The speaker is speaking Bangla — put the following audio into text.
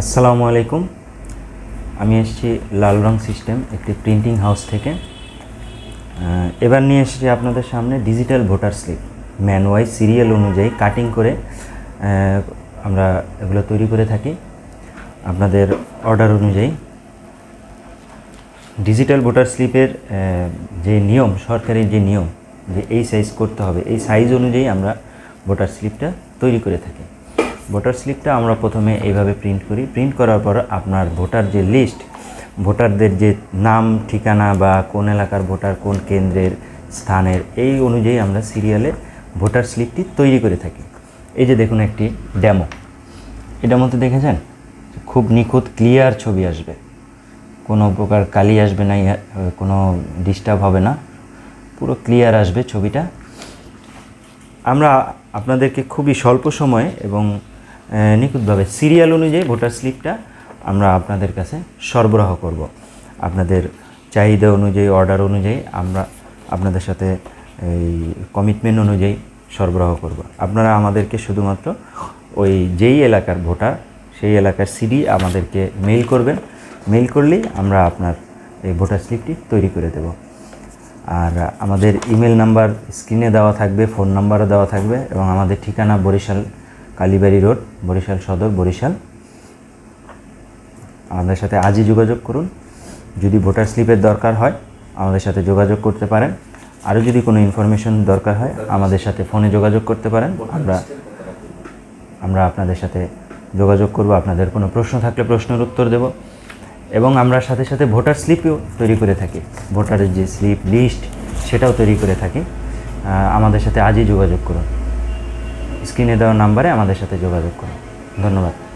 আসসালামু আলাইকুম। আমি এসেছি লাল রং সিস্টেম, একটি প্রিন্টিং হাউস থেকে। এবার নিয়ে এসেছি আপনাদের সামনে digital voter slip man wise serial অনুযায়ী কাটিং করে আমরা এগুলো তৈরি করে থাকি। আপনাদের অর্ডার অনুযায়ী। ডিজিটাল ভোটার স্লিপের যে নিয়ম সরকারি যে নিয়ম, যে এই সাইজ করতে হবে, এই সাইজ অনুযায়ী আমরা ভোটার স্লিপটা তৈরি করে থাকি। ভোটার স্লিপটা আমরা প্রথমে এইভাবে প্রিন্ট করি। প্রিন্ট করার পর আপনার ভোটার যে লিস্ট ভোটারদের যে নাম, ঠিকানা বা কোন এলাকার ভোটার, কোন কেন্দ্রের স্থানের, এই অনুযায়ী আমরা সিরিয়ালে ভোটার স্লিপটি তৈরি করে থাকি। এই যে দেখুন একটি ডেমো এটার মধ্যে দেখেছেন? খুব নিখুঁত ক্লিয়ার ছবি আসবে। কোনো প্রকার কালি আসবে না কোনো ডিস্টার্ব হবে না। পুরো ক্লিয়ার আসবে ছবিটা। আমরা আপনাদেরকে খুবই স্বল্প সময়ে এবং নিখুঁতভাবে সিরিয়াল অনুযায়ী ভোটার স্লিপটা আমরা আপনাদের কাছে সরবরাহ করব। আপনাদের চাহিদা অনুযায়ী, অর্ডার অনুযায়ী আমরা আপনাদের সাথে এই কমিটমেন্ট অনুযায়ী সরবরাহ করব। আপনারা আমাদেরকে শুধুমাত্র ওই যেই এলাকার ভোটার, সেই এলাকার সিডি আমাদেরকে মেইল করবেন। মেইল করলেই আমরা আপনার এই ভোটার স্লিপটি তৈরি করে দেব। আর আমাদের ইমেল নাম্বার স্ক্রিনে দেওয়া থাকবে ফোন নাম্বারও দেওয়া থাকবে এবং আমাদের ঠিকানা বরিশাল কালীবাড়ি রোড, বরিশাল সদর, বরিশাল। আমাদের সাথে আজই যোগাযোগ করুন। যদি ভোটার স্লিপের দরকার হয়, আমাদের সাথে যোগাযোগ করতে পারেন। আরও যদি কোনো ইনফরমেশন দরকার হয়, আমাদের সাথে ফোনে যোগাযোগ করতে পারেন। আমরা আমরা আপনাদের সাথে যোগাযোগ করব। আপনাদের কোনো প্রশ্ন থাকলে প্রশ্নের উত্তর দেব। এবং আমরা সাথে সাথে ভোটার স্লিপও তৈরি করে থাকি। ভোটারের যে স্লিপ লিস্ট, সেটাও তৈরি করে থাকি। আমাদের সাথে আজই যোগাযোগ করুন। স্ক্রিনে দেওয়া নাম্বারে আমাদের সাথে যোগাযোগ করুন। ধন্যবাদ।